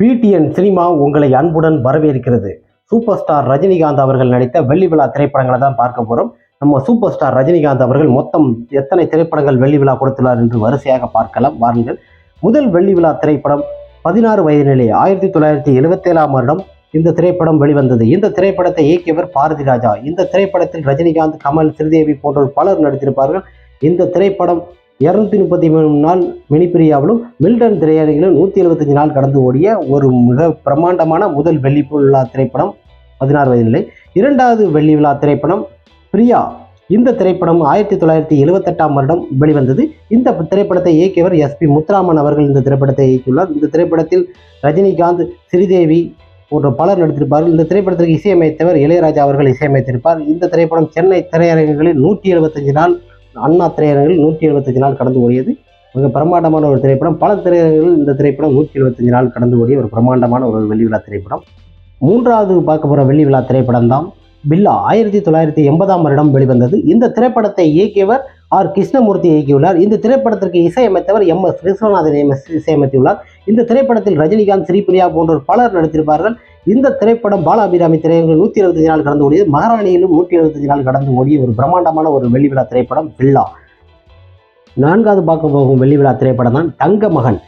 PTN cinema உங்களை அன்புடன் வரவேற்கிறது. சூப்பர் ஸ்டார் ரஜினிகாந்த் அவர்கள் நடித்த வெள்ளி விழா திரைப்படங்களை தான் பார்க்க போகிறோம் நம்ம சூப்பர் ஸ்டார் ரஜினிகாந்த் அவர்கள் மொத்தம் எத்தனை திரைப்படங்கள் வெள்ளி விழா கொடுத்துள்ளார் என்று வரிசையாக பார்க்கலாம் வாருங்கள். முதல் வெள்ளி விழா திரைப்படம் பதினாறு வயதினிலே ஆயிரத்தி தொள்ளாயிரத்தி எழுபத்தேழாம் வருடம் இந்த திரைப்படம் வெளிவந்தது. இந்த திரைப்படத்தை இயக்கியவர் பாரதி ராஜா. இந்த திரைப்படத்தில் ரஜினிகாந்த் கமல் ஸ்ரீதேவி போன்றோர் பலர் நடித்திருப்பார்கள். இந்த திரைப்படம் இரநூத்தி முப்பத்தி மூணு நாள் மினிப்பிரியாவிலும் மில்டன் திரையரங்கிலும் நூற்றி எழுபத்தஞ்சு நாள் கடந்து ஓடிய ஒரு மிக பிரம்மாண்டமான முதல் வெள்ளி விழா திரைப்படம் பதினாறு வயதிலே இரண்டாவது வெள்ளி விழா திரைப்படம் பிரியா. இந்த திரைப்படம் ஆயிரத்தி தொள்ளாயிரத்தி எழுபத்தெட்டாம் வருடம் வெளிவந்தது. இந்த திரைப்படத்தை இயக்கியவர் எஸ்பி முத்துராமன் அவர்கள் இந்த திரைப்படத்தை இயக்கியுள்ளார். இந்த திரைப்படத்தில் ரஜினிகாந்த் ஸ்ரீதேவி போன்ற பலர் நடித்திருப்பார்கள். இந்த திரைப்படத்திற்கு இசையமைத்தவர் இளையராஜா அவர்கள் இசையமைத்திருப்பார். இந்த திரைப்படம் சென்னை திரையரங்குகளில் நூற்றி எழுபத்தஞ்சு நாள் அண்ணா திரையரங்கில் நூற்றி எழுபத்தஞ்சு நாள் கடந்து ஓடியது. மிக பிரமாண்டமான ஒரு திரைப்படம். பல திரையரங்குகள் இந்த திரைப்படம் நூற்றி எழுபத்தஞ்சு நாள் கடந்து ஓடிய ஒரு பிரமாண்டமான ஒரு வெள்ளி விழா திரைப்படம். மூன்றாவது பார்க்க போகிற வெள்ளி விழா திரைப்படம் தான் பில்லா. ஆயிரத்தி தொள்ளாயிரத்தி எண்பதாம் வருடம் வெளிவந்தது. இந்த திரைப்படத்தை இயக்கியவர் ஆர். கிருஷ்ணமூர்த்தி இயக்கியுள்ளார். இந்த திரைப்படத்திற்கு இசையமைத்தவர் எம். எஸ். விஸ்வநாதன் இசையமைத்துள்ளார். இந்த திரைப்படத்தில் ரஜினிகாந்த் ஸ்ரீபிரியா போன்றோர் பலர் நடித்திருப்பார்கள். இந்த திரைப்படம் பாலாபிராமி திரையரங்கில் நூற்றி எழுபத்தஞ்சு நாள் கடந்து ஓடியது. மகாராணியிலும் நூற்றி எழுபத்தஞ்சு நாள் கடந்து ஓடிய ஒரு பிரம்மாண்டமான ஒரு வெள்ளி விழா திரைப்படம் பில்லா நான்காவது பார்க்க போகும் வெள்ளி விழா திரைப்படம் தான் தங்க மகன்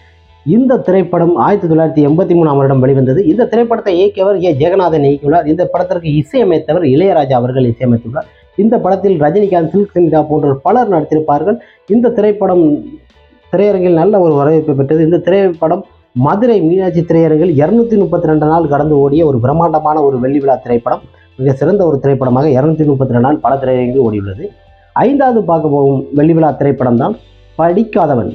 இந்த திரைப்படம் ஆயிரத்தி தொள்ளாயிரத்தி எண்பத்தி மூணாம் வருடம் வெளிவந்தது. இந்த திரைப்படத்தை இயக்கியவர் ஏ. ஜெகநாதன் இயக்கியுள்ளார். இந்த படத்திற்கு இசையமைத்தவர் இளையராஜா அவர்கள் இசையமைத்துள்ளார். இந்த படத்தில் ரஜினிகாந்த் சில்க் சின்ஹா போன்ற பலர் நடித்திருப்பார்கள். இந்த திரைப்படம் திரையரங்கில் நல்ல ஒரு வரவேற்பை பெற்றது. இந்த திரைப்படம் மதுரை மீனாட்சி திரையரங்கில் இருநூத்தி முப்பத்தி ரெண்டு நாள் கடந்து ஓடிய ஒரு பிரம்மாண்டமான ஒரு வெள்ளி விழா திரைப்படம். மிக சிறந்த ஒரு திரைப்படமாக இருநூத்தி முப்பத்தி ரெண்டு நாள் பல திரையரங்கில் ஓடியுள்ளது. ஐந்தாவது பார்க்க போகும் வெள்ளி விழா திரைப்படம் தான் படிக்காதவன்.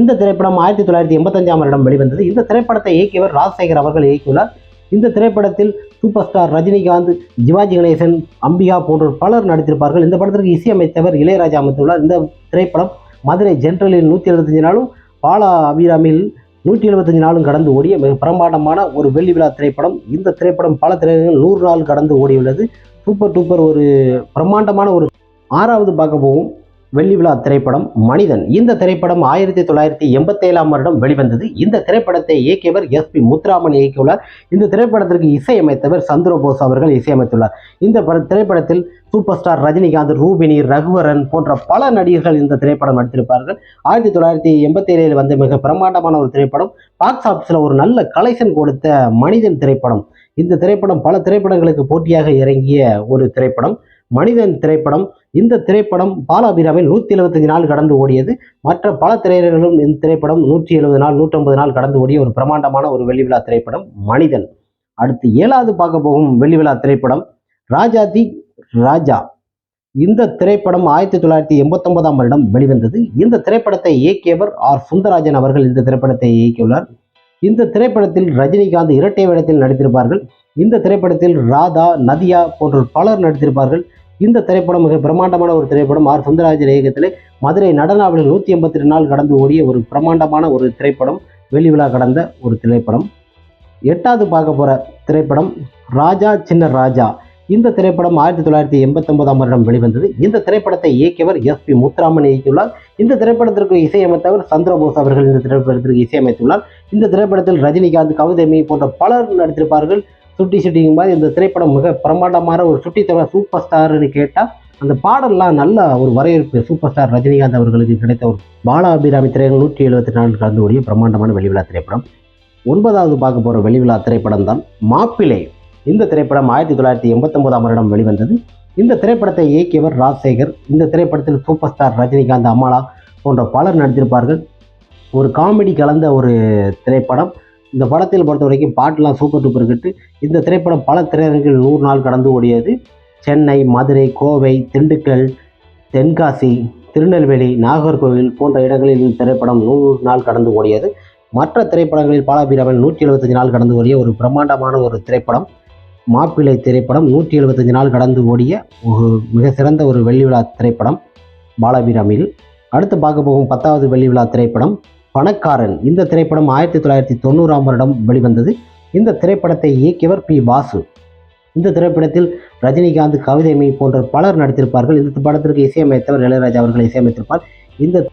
இந்த திரைப்படம் ஆயிரத்தி தொள்ளாயிரத்தி எண்பத்தஞ்சாம் வருடம் வெளிவந்தது. இந்த திரைப்படத்தை இயக்கியவர் ராஜசேகர் அவர்கள் இயக்கியுள்ளார். இந்த திரைப்படத்தில் சூப்பர் ஸ்டார் ரஜினிகாந்த் சிவாஜி கணேசன் அம்பிகா போன்றோர் பலர் நடித்திருப்பார்கள். இந்த படத்திற்கு இசையமைத்தவர் இளையராஜா அமைத்துள்ளார். இந்த திரைப்படம் மதுரை ஜென்ரலில் நூற்றி எழுபத்தஞ்சு நாளும் பாலா அபிராமில் நூற்றி எழுபத்தஞ்சு நாளும் கடந்து ஓடிய மிக பிரம்மாண்டமான ஒரு வெள்ளி விழா திரைப்படம். இந்த திரைப்படம் பல திரைப்படங்கள் நூறு நாள் கடந்து ஓடியுள்ளது. சூப்பர் டூப்பர் ஒரு பிரம்மாண்டமான ஒரு ஆறாவது பார்க்க போகும் வெள்ளி விழா திரைப்படம் மனிதன். இந்த திரைப்படம் ஆயிரத்தி தொள்ளாயிரத்தி எண்பத்தேழாம் வருடம் வெளிவந்தது. இந்த திரைப்படத்தை இயக்கியவர் எஸ் பி முத்துராமன் இயக்கியுள்ளார். இந்த திரைப்படத்திற்கு இசையமைத்தவர் சந்திரபோஸ் அவர்கள் இசையமைத்துள்ளார். இந்த பட- திரைப்படத்தில் சூப்பர் ஸ்டார் ரஜினிகாந்த் ரூபினி ரகுவரன் போன்ற பல நடிகர்கள் இந்த திரைப்படம் நடித்திருப்பார்கள். ஆயிரத்தி தொள்ளாயிரத்தி எண்பத்தேழில் வந்த மிக பிரம்மாண்டமான ஒரு திரைப்படம். பாக்ஸ் ஆஃபீஸில் ஒரு நல்ல கலெக்ஷன் கொடுத்த மனிதன் திரைப்படம். இந்த திரைப்படம் பல திரைப்படங்களுக்கு போட்டியாக இறங்கிய ஒரு திரைப்படம். மனிதன் திரைப்படம். இந்த திரைப்படம் பாலாபிராமில் நூற்றி எழுபத்தஞ்சு நாள் கடந்து ஓடியது. மற்ற பல திரையரங்களும் இந்த திரைப்படம் நூற்றி எழுபது நாள் நூற்றம்பது நாள் கடந்து ஓடிய ஒரு பிரமாண்டமான ஒரு வெள்ளி விழா திரைப்படம் மனிதன். அடுத்து ஏழாவது பார்க்க போகும் வெள்ளி விழா திரைப்படம் ராஜாதி ராஜா. இந்த திரைப்படம் ஆயிரத்தி தொள்ளாயிரத்தி எண்பத்தொன்பதாம் வருடம் வெளிவந்தது. இந்த திரைப்படத்தை இயக்கியவர் ஆர். சுந்தரராஜன் அவர்கள் இந்த திரைப்படத்தை இயக்கியுள்ளார். இந்த திரைப்படத்தில் ரஜினிகாந்த் இரட்டை வேடத்தில் நடித்திருப்பார்கள். இந்த திரைப்படத்தில் ராதா நதியா போன்ற பலர் நடித்திருப்பார்கள். இந்த திரைப்படம் மிக பிரம்மாண்டமான ஒரு திரைப்படம். ஆர். சுந்தரராஜன் இயக்கத்திலே மதுரை நடனாவில் நூற்றி எண்பத்தி ரெண்டு நாள் கடந்து ஓடிய ஒரு பிரம்மாண்டமான ஒரு திரைப்படம் வெளி விழா கடந்த ஒரு திரைப்படம். எட்டாவது பார்க்க போகிற திரைப்படம் ராஜா சின்ன ராஜா. இந்த திரைப்படம் ஆயிரத்தி தொள்ளாயிரத்தி எண்பத்தொன்பதாம் வருடம் வெளிவந்தது. இந்த திரைப்படத்தை இயக்கியவர் எஸ் பி முத்துராமன் இயக்கியுள்ளார். இந்த திரைப்படத்திற்கு இசையமைத்தவர் சந்திரபோஸ் அவர்கள் இந்த திரைப்படத்திற்கு இசையமைத்துள்ளார். இந்த திரைப்படத்தில் ரஜினிகாந்த் கவிதமி போன்ற பலர் நடித்திருப்பார்கள். சுட்டி சுட்டிங்கும் மாதிரி இந்த திரைப்படம் மிக பிரமாண்டமான ஒரு சுட்டி தவிர சூப்பர் ஸ்டார்னு கேட்டால் அந்த பாடல்லாம் நல்ல ஒரு வரவேற்பு சூப்பர் ஸ்டார் ரஜினிகாந்த் அவர்களுக்கு கிடைத்த ஒரு பாலா அபிராமி திரையரங்கு நூற்றி எழுபத்தி நாலு கலந்து கூடிய பிரமாண்டமான வெளிவிழா திரைப்படம். ஒன்பதாவது பார்க்க போகிற வெளிவிழா திரைப்படம் தான் மாப்பிள்ளை இந்த திரைப்படம் ஆயிரத்தி தொள்ளாயிரத்தி எண்பத்தொம்போதாம் வருடம் வெளிவந்தது. இந்த திரைப்படத்தை இயக்கியவர் ராஜசேகர் இந்த திரைப்படத்தில் சூப்பர் ஸ்டார் ரஜினிகாந்த் அம்மாளா போன்ற பலர் நடித்திருப்பார்கள். ஒரு காமெடி கலந்த ஒரு திரைப்படம். இந்த படத்தில் பொறுத்த வரைக்கும் பாட்டெலாம் சூப்பர் டூப்பர் கிட்டு. இந்த திரைப்படம் பல திரையரங்கில் நூறு நாள் கடந்து ஓடியது. சென்னை மதுரை கோவை திண்டுக்கல் தென்காசி திருநெல்வேலி நாகர்கோவில் போன்ற இடங்களில் இந்த திரைப்படம் நூறு நாள் கடந்து ஓடியது. மற்ற திரைப்படங்களில் பாலாபிராமன் நூற்றி எழுபத்தஞ்சு நாள் கடந்து ஓடிய ஒரு பிரம்மாண்டமான ஒரு திரைப்படம். மாப்பிள்ளை திரைப்படம் நூற்றி எழுபத்தஞ்சு நாள் கடந்து ஓடிய ஒரு மிக சிறந்த ஒரு வெள்ளி விழா திரைப்படம் பாலவீரமில் அடுத்து பார்க்க போகும் பத்தாவது வெள்ளி விழா திரைப்படம் பணக்காரன். இந்த திரைப்படம் ஆயிரத்தி தொள்ளாயிரத்தி தொண்ணூறாம் வருடம் வெளிவந்தது. இந்த திரைப்படத்தை இயக்கியவர் பி. வாசு. இந்த திரைப்படத்தில் ரஜினிகாந்த் கவிதைமை போன்ற பலர் நடித்திருப்பார்கள். இந்த படத்திற்கு இசையமைத்தவர் இளையராஜா அவர்கள் இசையமைத்திருப்பார். இந்த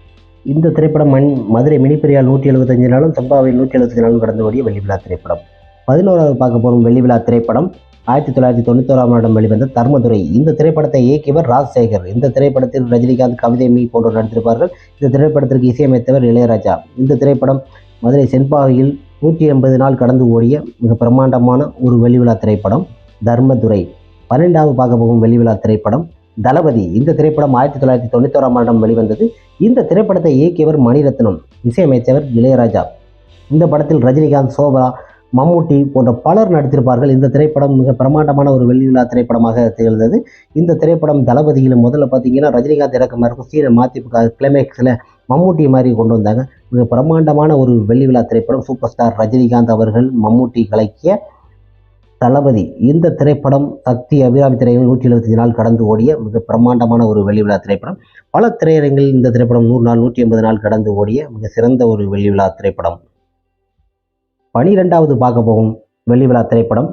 இந்த திரைப்படம் மண் மதுரை மினிப்பெரியால் நூற்றி எழுபத்தஞ்சு நாளும் சம்பாவில் நூற்றி எழுபத்தஞ்சு நாளும் கடந்து ஓடிய வெள்ளி விழா திரைப்படம். பதினோராவது பார்க்க போகும் வெள்ளி விழா திரைப்படம் ஆயிரத்தி தொள்ளாயிரத்தி தொண்ணூத்தோராம் ஆண்டு வெளிவந்த தர்மதுரை. இந்த திரைப்படத்தை இயக்கியவர் ராஜசேகர். இந்த திரைப்படத்தில் ரஜினிகாந்த் கவிதை மீ போன்றோர் நடித்திருப்பார்கள். இந்த திரைப்படத்திற்கு இசையமைத்தவர் இளையராஜா. இந்த திரைப்படம் மதுரை சென்பாகையில் நூற்றி எண்பது நாள் கடந்து ஓடிய மிக பிரம்மாண்டமான ஒரு வெளிவிழா திரைப்படம் தர்மதுரை. பன்னெண்டாவது பார்க்க போகும் வெளிவிழா திரைப்படம் தளபதி. இந்த திரைப்படம் ஆயிரத்தி தொள்ளாயிரத்தி தொண்ணூத்தோராம் ஆண்டு வெளிவந்தது. இந்த திரைப்படத்தை இயக்கியவர் மணிரத்னம். இசையமைத்தவர் இளையராஜா. இந்த படத்தில் ரஜினிகாந்த் சோபா மம்முட்டி போன்ற பலர் நடித்திருப்பார்கள். இந்த திரைப்படம் மிக பிரமாண்டமான ஒரு வெள்ளி விழா திரைப்படமாக திகழ்ந்தது. இந்த திரைப்படம் தளபதியில் முதல்ல பார்த்தீங்கன்னா ரஜினிகாந்த் இறக்கமாக இருக்கும் சீனை மாற்றி கிளைமேக்ஸில் மம்முட்டி மாதிரி கொண்டு வந்தாங்க. மிக பிரமாண்டமான ஒரு வெள்ளி விழா திரைப்படம் சூப்பர் ஸ்டார் ரஜினிகாந்த் அவர்கள் மம்முட்டி கலக்கிய தளபதி. இந்த திரைப்படம் சக்தி அபிராமி திரையரங்கில் நூற்றி எழுபத்தஞ்சு நாள் கடந்து ஓடிய மிக பிரமாண்டமான ஒரு வெள்ளி விழா திரைப்படம். பல திரையரங்கில் இந்த திரைப்படம் நூறு நாள் நூற்றி எண்பது நாள் கடந்து ஓடிய மிக சிறந்த ஒரு வெள்ளி விழா திரைப்படம். பனிரெண்டாவது பார்க்க போகும் வெள்ளி விழா திரைப்படம்.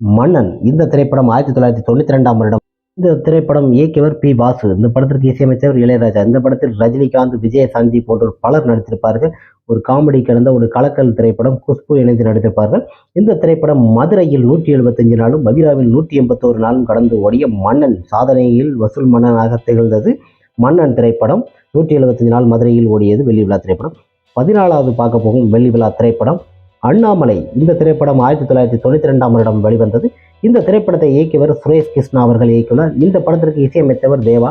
மன்னன் இந்த திரைப்படம் ஆயிரத்தி தொள்ளாயிரத்தி தொண்ணூற்றி ரெண்டாம் வருடம். இந்த திரைப்படம் இயக்கியவர் பி. வாசு. இந்த படத்திற்கு இசையமைச்சவர் இளையராஜா. இந்த படத்தில் ரஜினிகாந்த் விஜயசாந்தி போன்றோர் பலர் நடித்திருப்பார்கள். ஒரு காமெடி கலந்த ஒரு கலக்கல் திரைப்படம் குஷ்பு இணைந்து நடித்திருப்பார்கள். இந்த திரைப்படம் மதுரையில் நூற்றி எழுபத்தஞ்சு நாளும் மதுராவில் நூற்றி எண்பத்தோரு நாளும் கடந்து ஓடிய மன்னன் சாதனையில் வசூல் மன்னனாக திகழ்ந்தது. மன்னன் திரைப்படம் நூற்றி எழுபத்தஞ்சு நாள் மதுரையில் ஓடியது வெள்ளி விழா திரைப்படம். பதினாலாவது பார்க்க போகும் வெள்ளி விழா திரைப்படம். அண்ணாமலை இந்த திரைப்படம் ஆயிரத்தி தொள்ளாயிரத்தி தொண்ணூற்றி ரெண்டாம் வருடம் வெளிவந்தது. இந்த திரைப்படத்தை இயக்கியவர் சுரேஷ் கிருஷ்ணா அவர்கள் இயக்கியுள்ளார். இந்த படத்திற்கு இசையமைத்தவர் தேவா.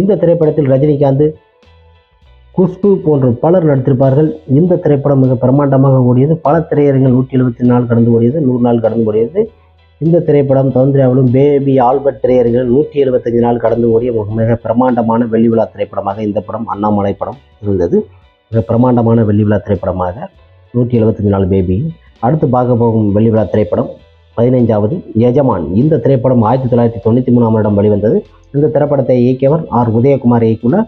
இந்த திரைப்படத்தில் ரஜினிகாந்த் குஷ்பு போன்ற பலர் நடித்திருப்பார்கள். இந்த திரைப்படம் மிக பிரம்மாண்டமாக ஓடியது. பல திரையரங்கள் நூற்றி எழுபத்தி நாள் கடந்து ஓடியது நூறு நாள் கடந்து ஓடியது. இந்த திரைப்படம் தந்திராவிலும் பேபி ஆல்பர்ட் திரையரங்கில் நூற்றி எழுபத்தஞ்சு நாள் கடந்து ஓடிய மிக பிரமாண்டமான வெள்ளி விழா திரைப்படமாக இந்த படம் அண்ணாமலை படம் இருந்தது. மிக பிரமாண்டமான வெள்ளி விழா திரைப்படமாக நூற்றி எழுபத்தஞ்சு நாள் பேபி அடுத்து பார்க்க போகும் வெள்ளிவிழா திரைப்படம் பதினைஞ்சாவது எஜமான் இந்த திரைப்படம் ஆயிரத்தி தொள்ளாயிரத்தி தொண்ணூற்றி மூணாம் வருடம் வெளிவந்தது. இந்த திரைப்படத்தை இயக்கியவர் ஆர். உதயகுமார் இயக்குனர்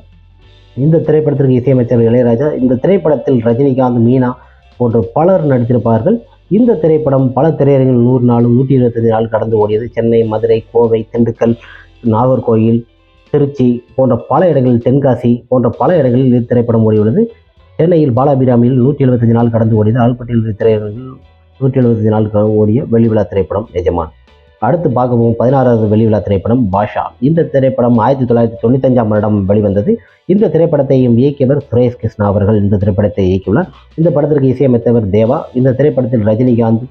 இந்த திரைப்படத்திற்கு இசையமைச்சர் இளையராஜா இந்த திரைப்படத்தில் ரஜினிகாந்த் மீனா போன்ற பலர் நடித்திருப்பார்கள். இந்த திரைப்படம் பல திரையரங்கில் நூறு நாளும் நூற்றி இருபத்தஞ்சு நாள் கடந்து ஓடியது. சென்னை மதுரை கோவை திண்டுக்கல் நாகர்கோயில் திருச்சி போன்ற பல இடங்களில் தென்காசி போன்ற பல இடங்களில் இந்த திரைப்படம் ஓடியுள்ளது. சென்னையில் பாலாபிராமியில் நூற்றி எழுபத்தஞ்சு நாள் கடந்து ஓடியது ஆழ்பட்டியல் திரையரங்கில் நூற்றி எழுபத்தஞ்சு நாள் ஓடிய வெளிவிழா திரைப்படம் எஜமான். அடுத்து பார்க்கவும் பதினாறாவது வெள்ளிவிழா திரைப்படம் பாஷா. இந்த திரைப்படம் ஆயிரத்தி தொள்ளாயிரத்தி தொண்ணூத்தஞ்சாம் வருடம் வெளிவந்தது. இந்த திரைப்படத்தையும் இயக்கியவர் சுரேஷ் கிருஷ்ணா அவர்கள். இந்த திரைப்படத்தை இயக்கியுள்ளார். இந்த படத்திற்கு இசையமைத்தவர் தேவா. இந்த திரைப்படத்தில் ரஜினிகாந்த்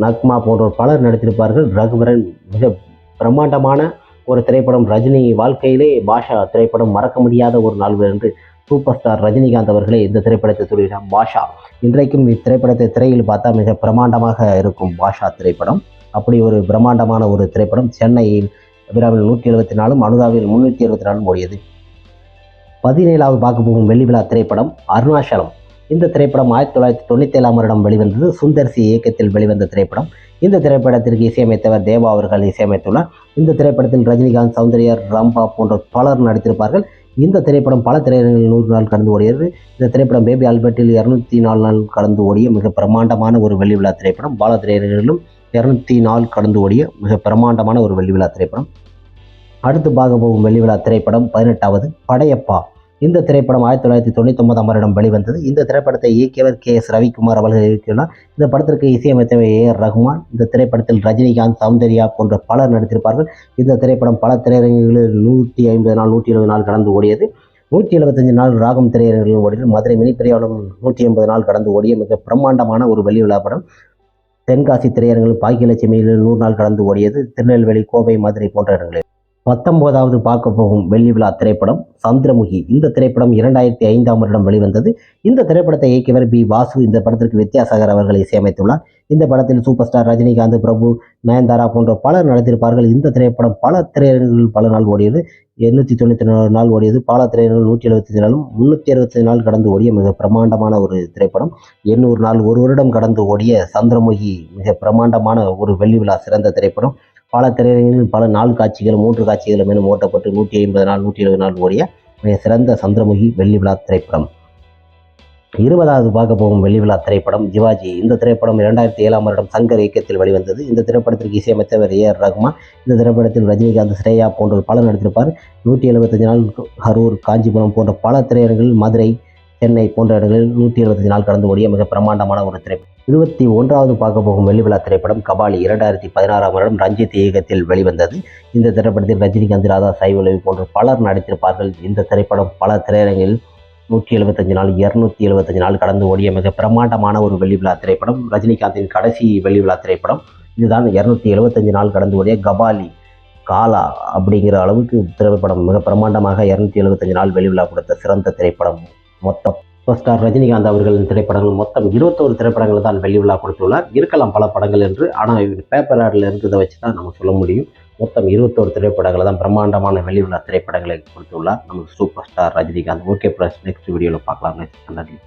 நக்மா போன்றோர் பலர் நடித்திருப்பார்கள். ரகுவரன் மிக பிரம்மாண்டமான ஒரு திரைப்படம். ரஜினி வாழ்க்கையிலே பாஷா திரைப்படம் மறக்க முடியாத ஒரு நாள் என்று சூப்பர் ஸ்டார் ரஜினிகாந்த் அவர்களே இந்த திரைப்படத்தை சொல்லிட்டார் பாஷா இன்றைக்கும் இத்திரைப்படத்தை திரையில் பார்த்தா மிக பிரமாண்டமாக இருக்கும் பாஷா திரைப்படம். அப்படி ஒரு பிரம்மாண்டமான ஒரு திரைப்படம் சென்னையில் அபிராமில் நூற்றி எழுபத்தி நாலும் அனுதாவில் முன்னூற்றி எழுபத்தி நாலும் ஓடியது. பதினேழாவது பார்க்க போகும் வெள்ளி விழா திரைப்படம் அருணாச்சலம். இந்த திரைப்படம் ஆயிரத்தி தொள்ளாயிரத்தி தொண்ணூற்றி ஏழாம் வருடம் வெளிவந்தது. சுந்தர் சி இயக்கத்தில் வெளிவந்த திரைப்படம். இந்த திரைப்படத்திற்கு இசையமைத்தவர் தேவா அவர்கள் இசையமைத்துள்ளார். இந்த திரைப்படத்தில் ரஜினிகாந்த் சௌந்தர்யர் ரம்பா போன்ற பலர் நடித்திருப்பார்கள். இந்த திரைப்படம் பல திரையரங்கில் நூறு நாள் கடந்து ஓடியது. இந்த திரைப்படம் பேபி ஆல்பர்ட்டில் இரநூத்தி நாலு நாள் கடந்து ஓடிய மிக பிரம்மாண்டமான ஒரு வெள்ளி விழா திரைப்படம். பால திரையரங்கிலும் இரநூத்தி நாள் கடந்து ஓடிய மிக பிரம்மாண்டமான ஒரு வெள்ளி விழா திரைப்படம். அடுத்து பார்க்க போகும் வெள்ளி விழா திரைப்படம் பதினெட்டாவது படையப்பா. இந்த திரைப்படம் ஆயிரத்தி தொள்ளாயிரத்தி தொண்ணூற்றி ஒன்பதாம் வருடம் வெளிவந்தது. இந்த திரைப்படத்தை இயக்கியவர் கே எஸ் ரவிக்குமார் அவர்கள் இயக்கியுள்ளார். இந்த படத்திற்கு இசையமைத்தவர் ஏ ஆர் ரஹ்மான் இந்த திரைப்படத்தில் ரஜினிகாந்த் சௌந்தர்யா போன்ற பலர் நடித்திருப்பார்கள். இந்த திரைப்படம் பல திரையரங்குகளில் நூற்றி ஐம்பது நாள் நூற்றி இருபது நாள் கடந்து ஓடியது. நூற்றி எழுபத்தஞ்சு நாள் ராகம் திரையரங்கில் ஓடியது. மதுரை மினிப்பிரியாவிலும் நூற்றி ஐம்பது நாள் கடந்து ஓடிய மிக பிரம்மாண்டமான ஒரு வெளி விழா படம். தென்காசி திரையரங்கில் பாக்கியலட்சுமியில் நூறு நாள் கடந்து ஓடியது. திருநெல்வேலி கோவை மதுரை போன்ற இடங்களில். பத்தொன்பதாவது பார்க்க போகும் வெள்ளி விழா திரைப்படம் சந்திரமுகி. இந்த திரைப்படம் இரண்டாயிரத்தி ஐந்தாம் வருடம் வெளிவந்தது. இந்த திரைப்படத்தை இயக்கியவர் பி. வாசு. இந்த படத்திற்கு வித்யாசாகர் அவர்களை இசையமைத்துள்ளார் இந்த படத்தில் சூப்பர் ஸ்டார் ரஜினிகாந்த் பிரபு நயன்தாரா போன்ற பலர் நடித்திருப்பார்கள். இந்த திரைப்படம் பல திரையரங்குகள் பல நாள் ஓடியது. எண்ணூற்றி தொண்ணூற்றி நாலு நாள் ஓடியது. பல திரையரங்குகள் நூற்றி எழுபத்தஞ்சு நாளும் முந்நூற்றி அறுபத்தஞ்சு நாள் கடந்து ஓடிய மிக பிரமாண்டமான ஒரு திரைப்படம். எண்ணூறு நாள் ஒரு வருடம் கடந்து ஓடிய சந்திரமுகி மிக பிரமாண்டமான ஒரு வெள்ளி விழா சிறந்த திரைப்படம். பல திரையரங்கில் பல நாள் காட்சிகள் மூன்று காட்சிகளும் மேலும் ஓட்டப்பட்டு நூற்றி ஐம்பது நாள் நூற்றி எழுபது நாள் ஓடிய மிக சிறந்த சந்திரமுகி வெள்ளி விழா திரைப்படம். இருபதாவது பார்க்க போகும் வெள்ளி விழா திரைப்படம் ஜிவாஜி இந்த திரைப்படம் இரண்டாயிரத்தி ஏழாம் வருடம் சங்கர் இயக்கத்தில் வெளிவந்தது. இந்த திரைப்படத்திற்கு இசையமைத்தவர் ஏ. ஆர் ரஹ்மான் இந்த திரைப்படத்தில் ரஜினிகாந்த் ஸ்ரேயா போன்றோர் பலர் நடித்திருப்பார். நூற்றி எழுபத்தஞ்சு நாள் கரூர் காஞ்சிபுரம் போன்ற பல திரையரங்கில் மதுரை சென்னை போன்ற இடங்களில் நூற்றி எழுபத்தஞ்சு நாள் கடந்து ஓடிய மிக பிரமாண்டமான ஒரு திரைப்படம். இருபத்தி ஒன்றாவது பார்க்க போகும் வெள்ளிவிழா திரைப்படம் கபாலி இரண்டாயிரத்தி பதினாறாம் வருடம் ரஞ்சித் இயக்கத்தில் வெளிவந்தது. இந்த திரைப்படத்தில் ரஜினிகாந்த் ராதா சைவலவி போன்ற பலர் நடித்திருப்பார்கள். இந்த திரைப்படம் பல திரையரங்கில் நூற்றி எழுபத்தஞ்சு நாள் இருநூத்தி எழுபத்தஞ்சு நாள் கடந்து ஓடிய மிக பிரம்மாண்டமான ஒரு வெள்ளிவிழா திரைப்படம் ரஜினிகாந்தின் கடைசி வெள்ளிவிழா திரைப்படம். இதுதான் இரநூத்தி எழுபத்தஞ்சு நாள் கடந்து ஓடிய கபாலி காலா அப்படிங்கிற அளவுக்கு திரைப்படம் மிக பிரம்மாண்டமாக இருநூத்தி எழுபத்தஞ்சு நாள் வெளிவிழா கொடுத்த சிறந்த திரைப்படம் மொத்தம். சூப்பர் ஸ்டார் ரஜினிகாந்த் அவர்களின் திரைப்படங்கள் மொத்தம் இருபத்தோரு திரைப்படங்கள் தான் வெள்ளி கொடுத்துள்ளார். இருக்கலாம் பல படங்கள் என்று ஆனால் பேப்பர் ஆடில் இருந்ததை வச்சு தான் நம்ம சொல்ல முடியும். மொத்தம் இருபத்தோரு திரைப்படங்களை தான் பிரம்மாண்டமான வெள்ளி திரைப்படங்களை கொடுத்துள்ளார். நம்ம super star Rajinikanth okay plus next வீடியோவில் பார்க்கலாம். நன்றி.